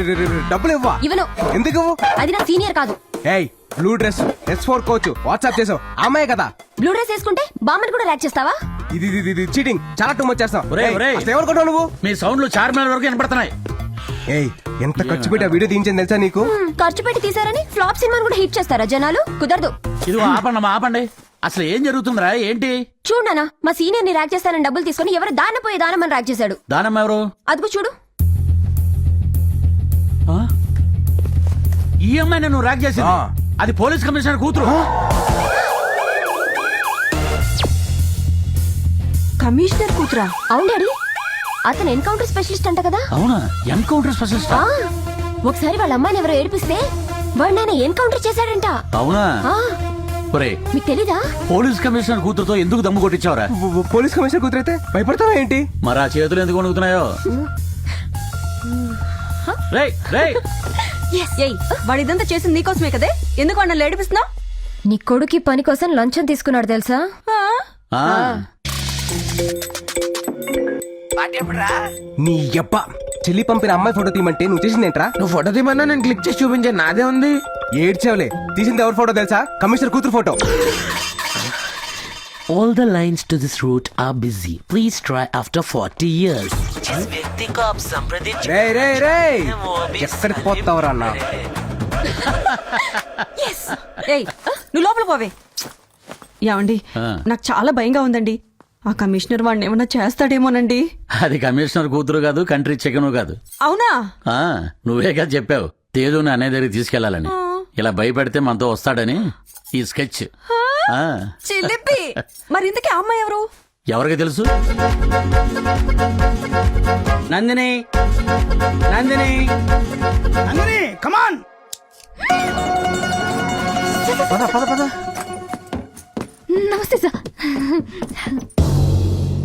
డబ్బులు ఇవ్వా. ఇవ్వను. ఎందుకు? అది నా సీనియర్ కాదు. ఏయ్ blue dress S four coach WhatsApp చేసావు. అమ్మాయి కదా. బ్లూ డ్రెస్ వేసుకుంటే బామ్మని కూడా ర్యాక్ చేస్తావా? ఇది ఇది ఇది చీటింగ్ చాలా టూ మచ్ చేస్తావు. ఒరేయ్, ఒరేయ్. అసలు ఏమనుకుంటావు నువ్వు? మీ సౌండ్లు చార్మినార్ వరకు వినపడుతున్నాయి. ఏయ్ ఎంత ఖర్చు పెట్టి ఆ వీడియో తీయించింది తెలుసా నీకు? హ్మ్, ఖర్చు పెట్టి తీసారని ఫ్లాప్ సినిమాని కూడా హిట్ చేస్తారా జనాలు? కుదరదు. ఇది ఆపండి అమ్మా, ఆపండి. అసలు ఏం జరుగుతుందిరా? ఏంటి? చూడనా మా సీనియర్ని ర్యాక్ చేస్తానని డబ్బులు తీసుకొని ఎవరు దాన పోయి దానమని ర్యాక్ చేశాడు. దానమ్మ ఎవరు? అదిగో చూడు? ఈ అమ్మాయి నువ్వు ర్యాక్ చేసింది. అది పోలీస్ కమిషనర్ కూతురు. కమిషనర్ కూతురా? అవును డాడీ. అతను ఎన్కౌంటర్ స్పెషలిస్ట్ అంట కదా. అవునా? Encounter specialist? ఒకసారి వాళ్ళ అమ్మాయిని ఎవరో ఏడిపిస్తే వాడు నాన్న ఎన్కౌంటర్ చేశాడంట. అవునా? మీకు తెలీదా? పోలీస్ కమిషనర్ కూతురుతో ఎందుకు దమ్ము కొట్టించావురా? పోలీస్ కమిషనర్ కూతురైతే భయపడతావా ఏంటి? మరి ఆ చేతులు ఎందుకు వణుకుతున్నాయో? రేయ్ రేయ్. ఏయ్ వాడు ఇదంతా చేసింది నీకోసమే కదే? ఎందుకు అన్న ఏడిపిస్తున్నావు? నీ కొడుకి పని కోసం లంచం తీసుకున్నాడు తెలుసా? ఆ, నీ యబ్బ చెల్లి పంపిన అమ్మాయి ఫోటో తీయమంటే నువ్వు చేసింది ఏంట్రా? నువ్వు ఫోటో తీమన్నా నేను క్లిక్ చేసి చూపించాను నాదే ఉంది. ఏడ్చావులే. తీసింది ఎవరి ఫోటో తెలుసా? కమిషనర్ కూతురు photo. All the lines to this route are busy. Please try after 40 years. जिस व्यक्ति को आप संप्रदित రే రే రే ఎక్కడికి పోతావురా అన్న ఏయ్ నువ్వు లోపల పోవే ఏమండి ఆ. నాకు చాలా భయంగా ఉందండి ఆ కమిషనర్ వాడిని ఏమన్నా చేస్తాడేమోనండి అది కమిషనర్ కూతురు కాదు కంట్రీ చికెను కాదు అవునా ఆ నువ్వే కదా చెప్పావు తేజుని అనే దగ్గరికి తీసుకెళ్లాలని ఇలా భయపెడితే మనతో వస్తాడని ఈ స్కెచ్ ఆ, చిలిపి మరి ఇంతకీ ఆ అమ్మాయి ఎవరు ఎవరికి తెలుసు? నందిని! నందిని! నందిని కమాన్ పద పద పద. నమస్తే సార్.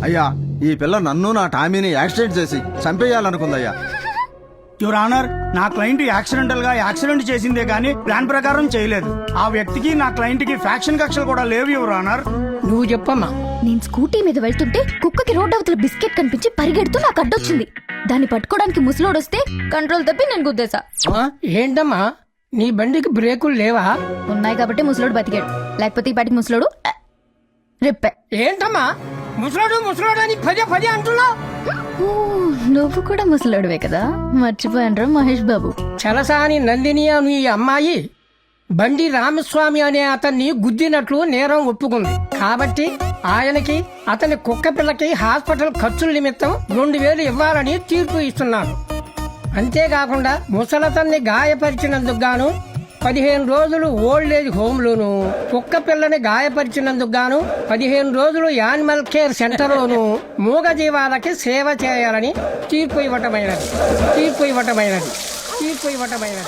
అయ్యా ఈ పిల్ల నన్ను నా టామీని యాక్సిడెంట్ చేసి చంపేయాలనుకుందయ్యా. యువర్ ఆనర్ నా క్లయింట్ యాక్సిడెంటల్గా యాక్సిడెంట్ చేసిందే కానీ ప్లాన్ ప్రకారం చేయలేదు. ఆ వ్యక్తికి నా క్లయింట్కి ఫ్యాక్షన్ కక్షలు కూడా లేవు యువర్ ఆనర్ నువ్వు చెప్పమ్మా. నేను స్కూటీ మీద వెళ్తుంటే కుక్కకి రోడ్ అవతల బిస్కెట్ కనిపించి పరిగెడుతూ నాకు అడ్డొచ్చింది. దాన్ని పట్టుకోవడానికి ముసలోడు వస్తే కంట్రోల్ తప్పి నేను గుద్దేశా. ఆ, ఏంటమ్మా? నీ బండికి బ్రేకులు లేవా? ఉన్నాయి కాబట్టి ముసలోడు బతికాడు. లేకపోతే ఈ పాటికి ముసలోడు ఆ, రిప్పే. ఏంటమ్మా? ముసలాడు ముసలాడు అని పదే పదే అంటున్నావు? ఊ, నువ్వు కూడా ముసలోడువే కదా? మర్చిపోయాను మహేష్ బాబు? చలసాని నందిని అని ఈ అమ్మాయి బండి రామస్వామి అనే అతన్ని గుద్దినట్లు నేరం ఒప్పుకుంది. కాబట్టి ఆయనకి అతని కుక్క పిల్లకి హాస్పిటల్ ఖర్చుల నిమిత్తం రెండు వేలు ఇవ్వాలని తీర్పు ఇస్తున్నాను. అంతేకాకుండా ముసలతన్ని గాయపరిచినందుకు గాను పదిహేను రోజులు ఓల్డ్ ఏజ్ హోమ్లోను కుక్క పిల్లని గాయపరిచినందుకు గాను పదిహేను రోజులు యానిమల్ కేర్ సెంటర్లోను మూగ జీవాలకి సేవ చేయాలని తీర్పు ఇవ్వటమైనది. తీర్పు ఇవ్వటమైనది. తీర్పు ఇవ్వటమైనది.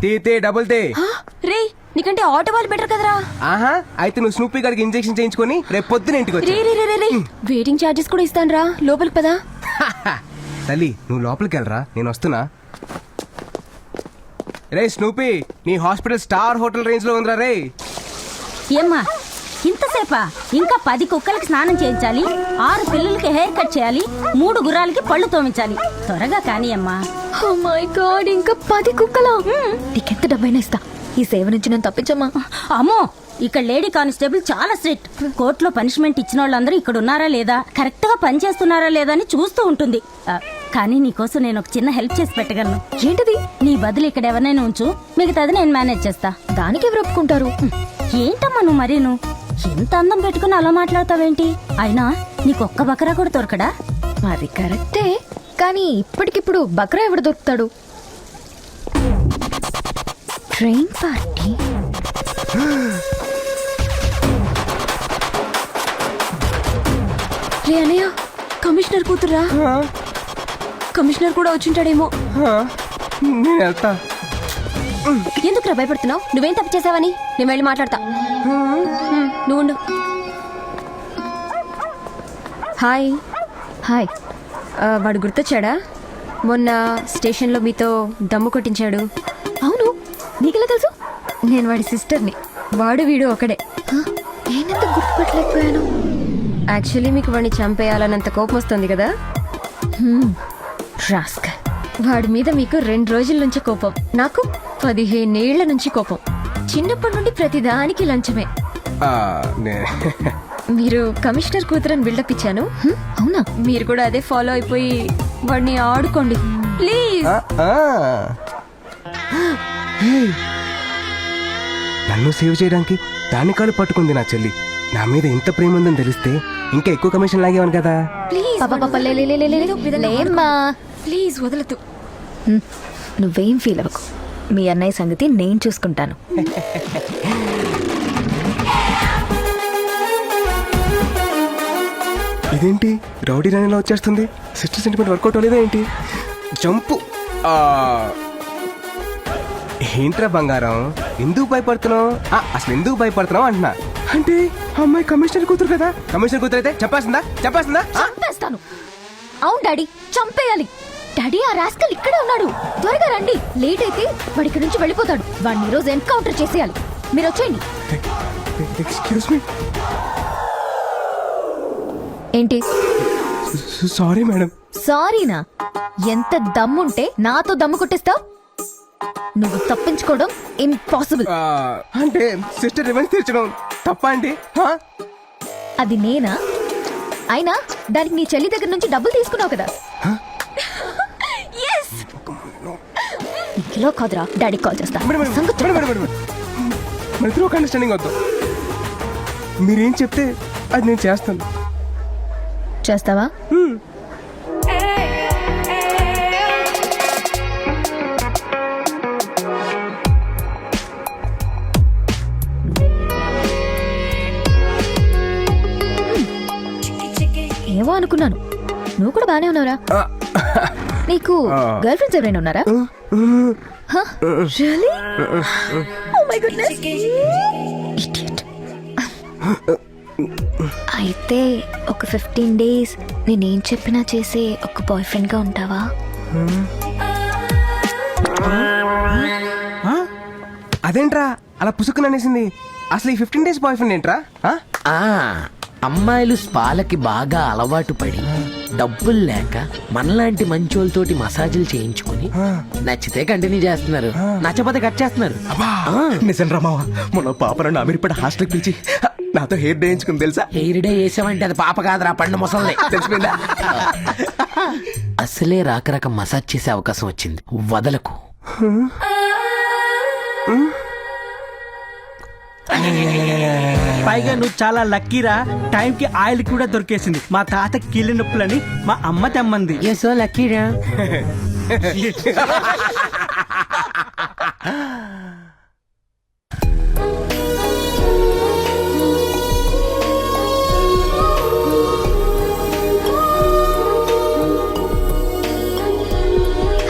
తీ తీ డబుల్ తీ. రే నీకంటే ఆటో వాళ్ళు బెటర్ కదరా. ఆహా అయితే నువ్వు స్నూపీ గారికి ఇంజెక్షన్ చేయించుకొని రేపు పొద్దున ఇంటికి వచ్చి రే రే రే రే రే వెయిటింగ్ ఛార్జెస్ కూడా ఇస్తాను రా లోపలికి పదా. తల్లి నువ్వు లోపలికి వెళ్ళరా? నేను వస్తున్నా. రే స్నూపీ నీ హాస్పిటల్ స్టార్ హోటల్ రేంజ్లో ఉందిరా రే ఏమ్మా? ఇంతసేపా ఇంకా పది కుక్కలకి స్నానం చేయించాలి ఆరు పిల్లలకి హెయిర్ కట్ చేయాలి మూడు గుర్రాలకి పళ్ళు తోమించాలి. త్వరగా కానీ అమ్మా. ఓ మై గాడ్ ఇంకా పది కుక్కలా? నీకెంత డబ్బైనా ఇస్తా. ఈ సేవ నుంచి నేను తప్పించమ్మా. అమ్మో ఇక్కడ లేడీ కానిస్టేబుల్ చాలా స్ట్రిక్ట్. కోర్టులో పనిష్మెంట్ ఇచ్చిన వాళ్ళందరూ ఇక్కడ ఉన్నారా లేదా కరెక్ట్గా పని చేస్తున్నారా లేదా అని చూస్తూ ఉంటుంది. కానీ నీకోసం నేను ఒక చిన్న హెల్ప్ చేసి పెట్టగలను. ఏంటది? నీ బదులు ఇక్కడ ఎవరినైనా ఉంచు మిగతాది నేను మేనేజ్ చేస్తా. దానికి ఎవరు ఒప్పుకుంటారు ఏంటమ్మా నువ్వు మరీను? ఎంత అందం పెట్టుకుని అలా మాట్లాడతావేంటి? అయినా నీకు ఒక్క బకరా కూడా దొరకడా? అది కరెక్టే కానీ ఇప్పటికిప్పుడు బక్రా ఎవడు దొరుకుతాడు? Train party. రే అనయ్య కమిషనర్ కూతురా కమిషనర్ కూడా వచ్చింటాడేమో. నేను వెళ్తా. ఎందుకురా భయపడుతున్నావు? నువ్వేం తప్పు చేసావని? నేను వెళ్ళి మాట్లాడతా. నువ్వు ఉండు. హాయ్. హాయ్. వాడు గుర్తొచ్చాడా? మొన్న స్టేషన్లో మీతో దమ్ము కొట్టించాడు. అవును. నీకెలా తెలుసు? నేను వాడి సిస్టర్ని. వాడు వీడు ఒకడే. నేనెంత గుర్తుపట్టలేకపోయాను? యాక్చువల్లీ మీకు వాడిని చంపేయాలన్నంత కోపం వస్తుంది కదా? హ్మ్, రాస్కల్. వాడి మీద మీకు రెండు రోజుల నుంచి కోపం. నాకు పదిహేనేళ్ళ నుంచి కోపం. చిన్నప్పటి నుండి ప్రతిదానికి లంచమే. ఆ, నే- మీరు కమిషనర్ కూతురని బిల్డప్ ఇచ్చాను. హ్మ్, అవునా? మీరు కూడా అదే ఫాలో అయిపోయి వాడిని ఆడుకోండి. ప్లీజ్. ఆ, ఆ. హే. నన్ను సేవ్ చేయడానికి దాని కాలు పట్టుకుంది నా చెల్లి. నా మీద ఎంత ప్రేమ ఉందని తెలిస్తే ఇంకా ఎక్కువ కమిషన్ లాగేవాను కదా. ప్లీజ్. లేమ్మా. ప్లీజ్ వదలదు నువ్వేం ఫీల్ అవ్వకు. మీ అన్నయ్య సంగతి నేను చూసుకుంటాను. ఇదేంటి? రౌడీ రాణిలో వచ్చేస్తుంది? సిస్టర్ సెంటిమెంట్ వర్కౌట్ అవ్వలేదా ఏంటి? జంపు. ఏంట్రా బంగారం? ఎందుకు భయపడుతున్నావు? ఆ, అసలు ఎందుకు భయపడుతున్నావు అంటున్నా. అంటే అమ్మాయి కమిషనర్ కూతురు కదా? కమిషనర్ కూతురు అయితే చెప్పాల్సిందా చెప్పాల్సిందా ఆ? చంపేస్తాను. అవును డాడీ చంపేయాలి. డాడీ ఆ రాస్కల్ ఇక్కడే ఉన్నాడు. త్వరగా రండి. లేట్ అయితే వాడి ఇక్కడి నుంచి వెళ్ళిపోతాడు. వాడిని రోజు ఎన్కౌంటర్ చేసేయాలి. మీరు వచ్చేయండి. Excuse me. ఏంటి? Sorry madam. సారీనా? ఎంత దమ్ముంటే నాతో దమ్ము కొట్టిస్తావు? నువ్వు తప్పించుకోవడం ఇంపాసిబుల్ అంటే సిస్టర్ రివెంజ్ తీర్చడం తప్ప అండి? అది నేనా? అయినా దానికి నీ చెల్లి దగ్గర నుంచి డబ్బులు తీసుకున్నావు కదా. కిలో కాదురా డాడీ కాల్ చేస్తా. సంగతి. మన ఇద్దరు ఒక అండర్స్టాండింగ్ వద్దాం. మీరేం చెప్తే అది నేను చేస్తాను. చేస్తావా? ఏమో అనుకున్నాను. నువ్వు కూడా బానే ఉన్నావురా. నీకు గర్ల్ ఫ్రెండ్స్ ఎవరైనా ఉన్నారా? Oh my goodness. Idiot. అయితే ఒక ఫిఫ్టీన్ డేస్ నేనేం చెప్పినా చేసే ఒక బాయ్ ఫ్రెండ్గా ఉంటావా అదేంట్రా? అలా పుసుకుని అనేసింది. అసలు ఈ ఫిఫ్టీన్ డేస్ బాయ్ ఫ్రెండ్ ఏంట్రా అమ్మాయిలు స్పాలకి బాగా అలవాటు పడి డబ్బులు లేక మనలాంటి మంచోళ్ళతోటి మసాజులు చేయించుకుని నచ్చితే కంటిన్యూ చేస్తున్నారు. నచ్చపోతే కట్ చేస్తున్నారు. నిజం రామావా మొన్న పాప నన్ను అమీర్పేట హాస్టల్కి పిలిచి నాతో హెయిర్ డే తెలుసా? హెయిర్ డే వేసామంటే అది పాప కాదురా పండు ముసలి తెలిసిపోయిందా? అసలే రాక రాక మసాజ్ చేసే అవకాశం వచ్చింది. వదలకు. పైగా నువ్వు చాలా లక్కీరా. టైంకి ఆయిల్ కూడా దొరికేసింది. మా తాత కీళ్ళ నొప్పులని మా అమ్మ తెమ్మంది. సో లక్కీరా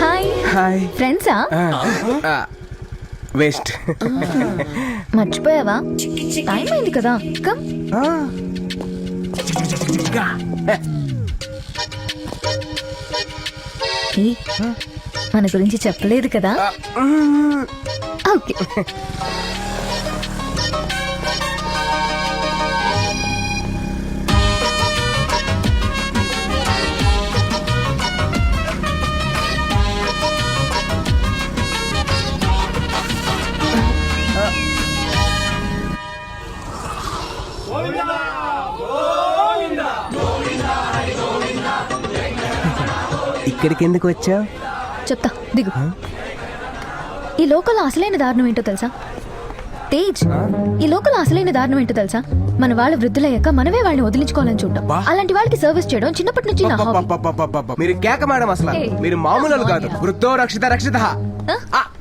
హాయ్ హాయ్ ఫ్రెండ్సా వేస్ట్. మర్చిపోయావా? టైం అయింది కదా. కమ్ మన గురించి చెప్పలేదు కదా? ఓకే. ఇక్కడికి ఎందుకు వచ్చావు? చెప్తా దిగు. ఈ లోకల్ అసలైన దారుణం ఏంటో తెలుసా? తేజ్ ఈ లోకల్ అసలైన దారుణం ఏంటో తెలుసా? మన వాళ్ళ వృద్ధులయ్యాక మనమే వాళ్ళని వదిలించుకోవాలని చూడటం అలాంటి వాళ్ళకి సర్వీస్ చేయడం చిన్నప్పటి నుంచి నా హాబీ పప్పపపపపప. మీరు కేక మేడం అసలు. మీరు మామూలు కాదు. వృద్ధో రక్షిత రక్షిత.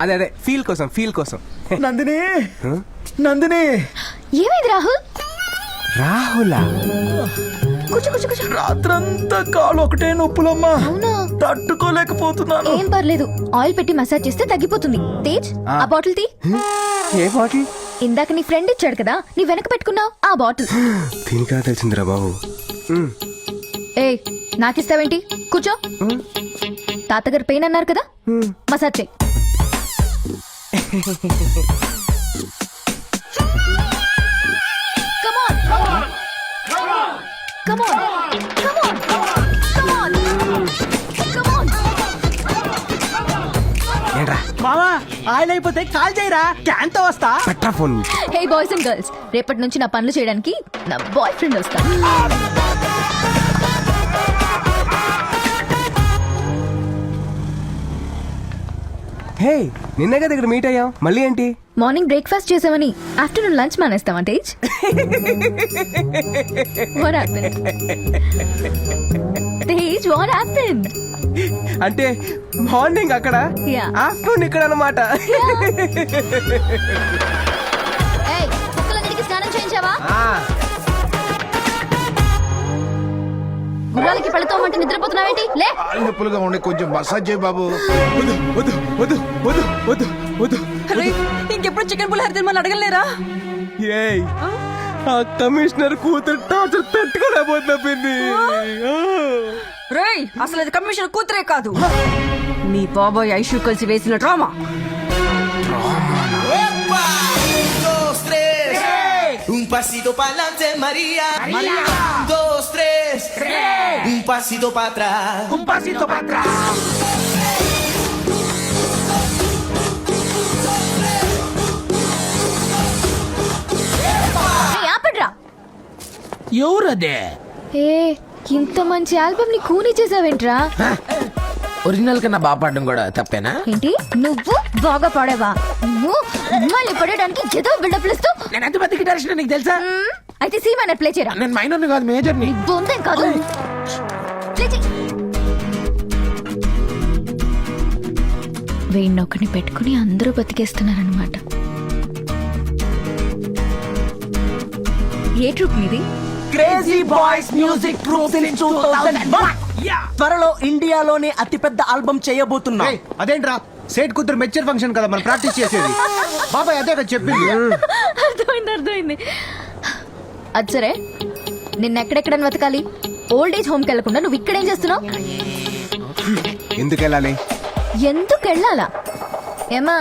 అదే అదే. ఫీల్ కోసం ఫీల్ కోసం. నందిని. నందిని. ఏమైంది రాహుల్? రాహులా? కూర్చో కూర్చో కూర్చో. రాత్రంతా కాలు ఒకటే నొప్పులమ్మా. అవునా? తట్టుకోలేకపోతున్నాను. ఏం పర్లేదు. ఆయిల్ పెట్టి మసాజ్ చేస్తే తగ్గిపోతుంది. తేజ్ ఆ. బాటిల్ తీ. ఏ బాటిల్? ఇందాక నీ ఫ్రెండ్ ఇచ్చాడు కదా నీ వెనక పెట్టుకున్నావు ఆ బాటిల్. దీనికా తెలిసిందిరా బాబు. ఏ నాకిస్తావేంటి? కూర్చో. తాతగారు పెయిన్ అన్నారు కదా మసాజ్ చేయి. Come on! Come on! Come on! Come on! అయిపోతే కాల్ చేయరా తో వస్తా అండ్ రేపటి నుంచి నా పనులు చేయడానికి నా బాయ్ ఫ్రెండ్ వస్తాను హే నిన్నే కదా ఇక్కడ మీట్ అయ్యాం. మళ్ళీ ఏంటి? మార్నింగ్ బ్రేక్ఫాస్ట్ చేసామని afternoon lunch మానేస్తావా Tej? What happened Tej what happened అంటే మార్నింగ్ అక్కడ. ఆఫ్టర్నూన్ ఇక్కడ అనమాట పళ్ళతోమంటే నిద్రపోతున్నావేంటి? లే. నొప్పులుగా ఉండే కొంచెం మసాజ్ చేయి బాబు. వద్దు వద్దు వద్దు వద్దు వద్దు వద్దు అరే ఇంకెప్పుడు చికెన్ పులిహోర తినమని అడగలేరా? ఏయ్ ఆ? కమిషనర్ కూతురు టార్చర్ పెట్టుకోలేకపోతున్నా పిన్ని. రేయ్ అసలు అది కమిషన్ కూతురే కాదు. మీ బాబాయ్ ఐషు కలిసి వేసిన drama. Un pasito para adelante, María. María. Dos, tres. Un pasito para atrás. Un pasito para atrás. ఎవరదే? ఏ ఇంత మంచి ఆల్బమ్ని కూని చేసావేంట్రా? ఒరిజినల్ కన్నా బాగా పాడడం కూడా తప్పేనా? ఏంటి? నువ్వు బాగా పాడేవా? నువ్వు మళ్ళీ పడేయడానికి ఏదో బిల్డప్ ఇస్తూ నేను ఎంత పెద్ద గిటారిస్ట్ నీకు తెలుసా? అయితే సీ మైనర్ ప్లే చేయరా? నేను మైనర్ని కాదు మేజర్ని బొందేం కాదు. ప్లే చేయి. వీణ్ణొక్కడిని పెట్టుకుని అందరూ బతికేస్తున్నారనమాట ఏ ట్రూప్ మీది? Crazy boys music troupe in త్వరలో ఇండియాలోనే అతిపెద్ద ఆల్బమ్ చేయబోతున్నా. అదేంట్రా? సేట్ కూతురు మెచ్చర్ ఫంక్షన్ కదా మనం ప్రాక్టీస్ చేసేది. బాబాయ్ అదే కదా చెప్పింది. అర్థమైంది అర్థమైంది. అది సరే. నిన్న ఎక్కడెక్కడని వెతకాలి? ఓల్డ్ ఏజ్ హోమ్కి వెళ్ళకుండా నువ్వు ఇక్కడేం చేస్తున్నావు? ఎందుకు వెళ్ళాలి ఎందుకు వెళ్ళాలా ఏమా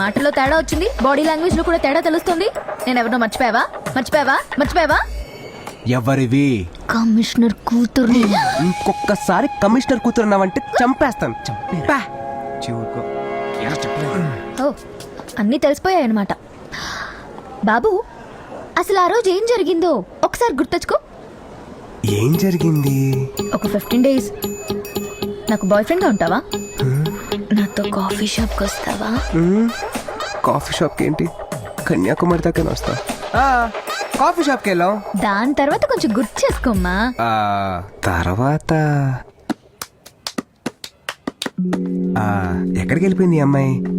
మాటలో తేడా వచ్చింది? బాడీ లాంగ్వేజ్లో కూడా తేడా తెలుస్తుంది? నేను ఎవరినో మర్చిపోయావా? మర్చిపోయావా? మర్చిపోయావా? ఎవరివి? కమిషనర్ కూతుర్ని. ఇంకొకసారి కమిషనర్ కూతురు అన్నావంటే చంపేస్తాను ఓ అన్నీ తెలిసిపోయాయన్నమాట. బాబు అసలు ఆ రోజు ఏం జరిగిందో ఒకసారి గుర్తొచ్చుకో. ఏం జరిగింది? ఒక ఫిఫ్టీన్ డేస్. నాకు బాయ్ ఫ్రెండ్గా ఉంటావా నాతో కాఫీ షాప్కి వస్తావా. కాఫీ షాప్కి ఏంటి? కన్యాకుమారి దాకా వస్తా. కాఫీ షాప్కి వెళ్ళాం దాని తర్వాత కొంచెం గుర్తు చేసుకోమ్మా. ఆ, తర్వాత? ఆ, ఎక్కడికి వెళ్ళిపోయింది అమ్మాయి?